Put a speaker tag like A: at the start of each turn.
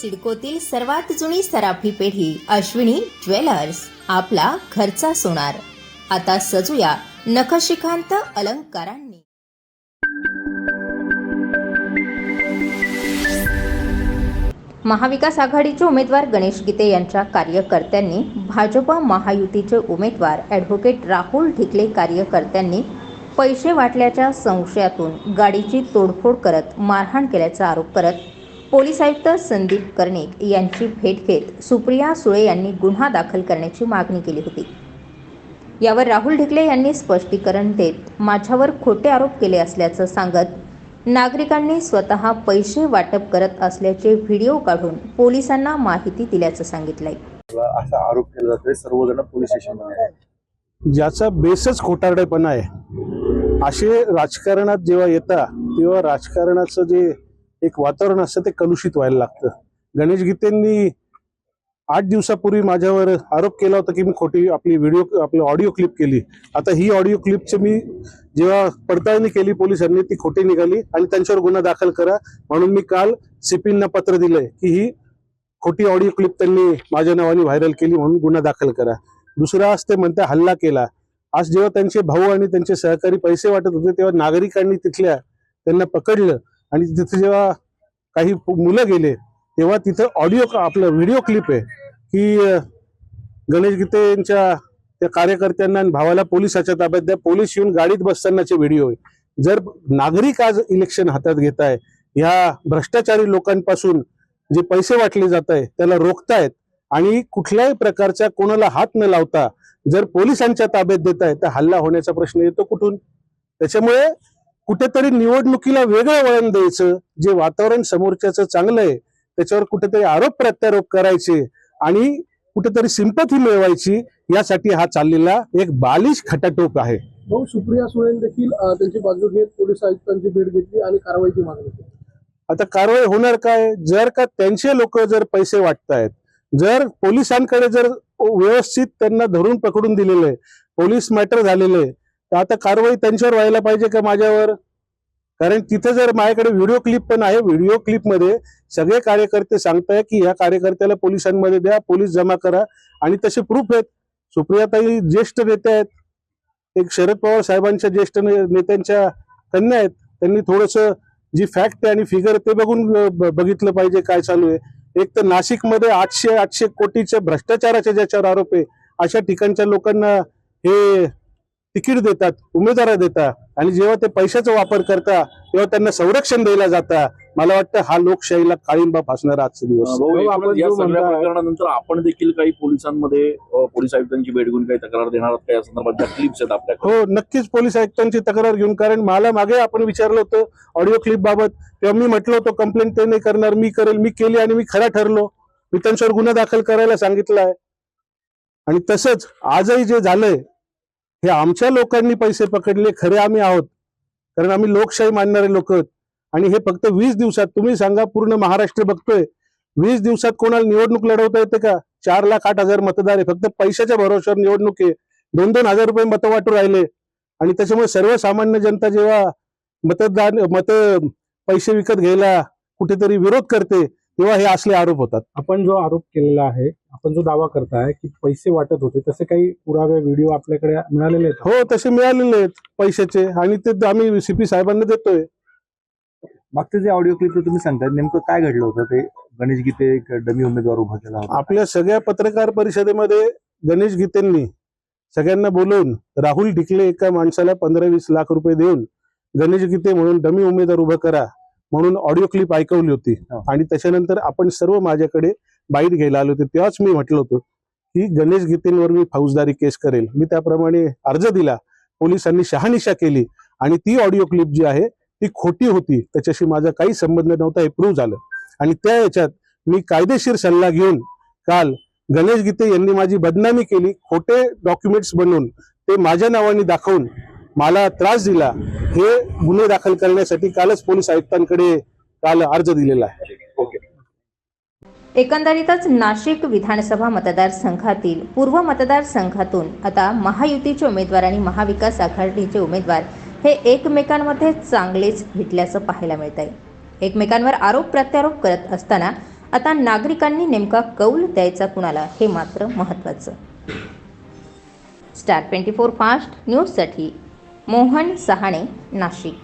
A: सिडकोतील सर्वात जुनी सराफी पेढी अश्विनी ज्वेलर्स आपला घरचा सोनार. आता सजूया नखशिखांत अलंकारांनी. महाविकास आघाडीचे उमेदवार गणेश गीते यांच्या कार्यकर्त्यांनी भाजप महायुतीचे उमेदवार ॲडव्होकेट राहुल ढिकले कार्यकर्त्यांनी पैसे वाटल्याच्या संशयातून गाडीची तोडफोड करत मारहाण केल्याचा आरोप करत पोलीस आयुक्त संदीप कर्णिक यांची भेट घेत सुप्रिया सुळे यांनी गुन्हा दाखल करण्याची मागणी केली होती. यावर राहुल ढिकले यांनी स्पष्टीकरण देत माझ्यावर खोटे आरोप केले असल्याचं सांगत नागरिकांनी स्वतः पैसे वाटप करत असल्याचे व्हिडिओ काढून पोलिसांना माहिती दिल्याचं सांगितलंय.
B: असा आरोप केला जातोय सर्वजण पोलीस स्टेशनमध्ये
C: ज्याचा बेसच खोटारडेपणा आहे. असे राजकारणात जेव्हा येतात तेव्हा राजकारणाचं जे एक वातावरण असतं ते कलुषित व्हायला लागतं. गणेश गीतेंनी आठ दिवसापूर्वी माझ्यावर आरोप केला होता की मी खोटी आपली व्हिडिओ आपली ऑडिओ क्लिप केली. आता ही ऑडिओ क्लिपची मी जेव्हा पडताळणी केली पोलिसांनी ती खोटी निघाली आणि त्यांच्यावर गुन्हा दाखल करा. म्हणून मी काल सिपींना पत्र दिलंय की ही खोटी ऑडिओ क्लिप त्यांनी माझ्या नावाने व्हायरल केली म्हणून गुन्हा दाखल करा. दुसरा आज ते म्हणते हल्ला केला. आज जेव्हा त्यांचे भाऊ आणि त्यांचे सहकारी पैसे वाटत होते तेव्हा नागरिकांनी तिथल्या त्यांना पकडलं. आणि तिथे जेव्हा काही मुलं गेले तेव्हा तिथं ऑडिओ आपलं व्हिडिओ क्लिप आहे की गणेश गीते यांच्या त्या कार्यकर्त्यांना आणि भावाला पोलिसाच्या ताब्यात द्या. पोलीस येऊन गाडीत बसतानाचे व्हिडिओ आहे. जर नागरिक आज इलेक्शन हातात घेत आहे ह्या भ्रष्टाचारी लोकांपासून जे पैसे वाटले जात आहे त्याला रोखतायत आणि कुठल्याही प्रकारच्या कोणाला हात न लावता जर पोलिसांच्या ताब्यात देत आहे तर हल्ला होण्याचा प्रश्न येतो कुठून? त्याच्यामुळे कुठेतरी निवडणुकीला वेगळं वळण द्यायचं जे वातावरण समोरच्याचं चांगलं आहे त्याच्यावर कुठेतरी आरोप प्रत्यारोप करायचे आणि कुठेतरी सिंपथी मिळवायची यासाठी हा चाललेला एक बालिश खटाटोप आहे.
D: भाऊ सुप्रिया सुळेन देखील त्यांची बाजू घेत पोलीस आयुक्तांची भेट घेतली आणि कारवाईची मागणी केली.
C: आता कारवाई होणार काय? जर का त्यांचे लोक जर पैसे वाटतायत जर पोलिसांकडे जर व्यवस्थित त्यांना धरून पकडून दिलेलं आहे पोलीस मॅटर झालेलं आहे तर आता कारवाई त्यांच्यावर व्हायला पाहिजे का माझ्यावर? कारण तिथे जर माझ्याकडे व्हिडिओ क्लिप पण आहे व्हिडिओ क्लिपमध्ये सगळे कार्यकर्ते सांगताय की ह्या कार्यकर्त्याला पोलिसांमध्ये द्या पोलीस जमा करा आणि तसे प्रूफ आहेत. सुप्रियाताई ज्येष्ठ नेते आहेत. एक शरद पवार साहेबांच्या ज्येष्ठ ने- नेत्यांच्या कन्या आहेत. त्यांनी थोडस जी फॅक्ट आहे आणि फिगर ते बघून ब- बघितलं पाहिजे काय चालू आहे. एक तर नाशिकमध्ये आठशे आठशे कोटीचे भ्रष्टाचाराचे ज्याच्यावर आरोप आहे अशा ठिकाणच्या लोकांना हे तिकीट देतात उमेदवार देतात आणि जेव्हा ते पैशाचा वापर करता तेव्हा त्यांना संरक्षण द्यायला जाता. मला वाटतं हा लोकशाहीला काळिंबा फासणारा आजचा दिवस. आपण
B: या
C: जो
B: सगळ्या
C: म्हणताय-
B: प्रकरणानंतर आपण देखील काही पोलिसांमध्ये पोलीस आयुक्तांची भेट घेऊन काही तक्रार देणार आहात का? या संदर्भात ज्या क्लिप्स आहेत आपल्याकडे
C: हो नक्कीच पोलीस आयुक्तांची तक्रार घेऊन कारण मला मागे आपण विचारलं होतं ऑडिओ क्लिप बाबत. तेव्हा मी म्हटलं होतं कंप्लेंट ते नाही करणार मी करेल मी केली आणि मी खरा ठरलो. मी त्यांच्यावर गुन्हा दाखल करायला सांगितलं आहे. आणि तसंच आजही जे झालंय हे आमच्या लोकांनी पैसे पकडले खरे आम्ही आहोत. कारण आम्ही लोकशाही मानणारे लोक आहोत. आणि हे फक्त वीस दिवसात तुम्ही सांगा पूर्ण महाराष्ट्र बघतोय. वीस दिवसात कोणाला निवडणूक लढवता येते का? चार लाख आठ हजार मतदार आहे. फक्त पैशाच्या भरोश्यावर निवडणूक आहे. दोन दोन हजार रुपये मतं वाटू राहिले. आणि त्याच्यामुळे सर्वसामान्य जनता जेव्हा मतदान मत पैसे विकत घ्यायला कुठेतरी विरोध करते तेव्हा हे असले आरोप होतात.
E: आपण जो आरोप केलेला आहे आपण जो दावा करताय की पैसे वाटत होते तसे काही पुरावे व्हिडिओ आपल्याकडे मिळालेले आहेत?
C: हो तसे मिळालेले आहेत पैशाचे आणि ते आम्ही सीपी साहेबांना देतोय.
F: मागचं जे ऑडिओ क्लिप तुम्ही सांगताय नेमकं काय घडलं होतं? ते गणेश गीते एक डमी उमेदवार उभा केला होता.
C: आपल्या सगळ्या पत्रकार परिषदेमध्ये गणेश गीतेंनी सगळ्यांना बोलवून राहुल ढिकले एका माणसाला पंधरा वीस लाख रुपये देऊन गणेश गीते म्हणून डमी उमेदवार उभं करा म्हणून ऑडिओ क्लिप ऐकवली होती.
F: हा.
C: आणि त्याच्यानंतर आपण सर्व माझ्याकडे बाईट घ्यायला आले होते तेव्हाच मी म्हटलं होतं की गणेश गीतेंवर मी फौजदारी केस करेल. मी त्याप्रमाणे अर्ज दिला. पोलिसांनी शहानिशा केली आणि ती ऑडिओ क्लिप जी आहे ती खोटी होती. त्याच्याशी माझा काही संबंध नव्हता हे प्रूव्ह झालं. आणि त्या याच्यात मी कायदेशीर सल्ला घेऊन काल गणेश गीते यांनी माझी बदनामी केली खोटे डॉक्युमेंट्स बनवून ते माझ्या नावाने दाखवून मला त्रास दिला. हे गुन्हे दाखल करण्यासाठी कालच पोलीस आयुक्तांकडे काल अर्ज दिलेला आहे.
A: एकंदरीतच नाशिक विधानसभा मतदारसंघातील पूर्व मतदारसंघातून आता महायुतीचे उमेदवार आणि महाविकास आघाडीचे उमेदवार हे एकमेकांमध्ये चांगलेच भेटल्याचं पाहायला मिळत आहे एकमेकांवर आरोप प्रत्यारोप करत असताना आता नागरिकांनी नेमका कौल द्यायचा कुणाला हे मात्र महत्त्वाचं. स्टार ट्वेंटी फोर फास्ट न्यूजसाठी मोहन सहाणे नाशिक.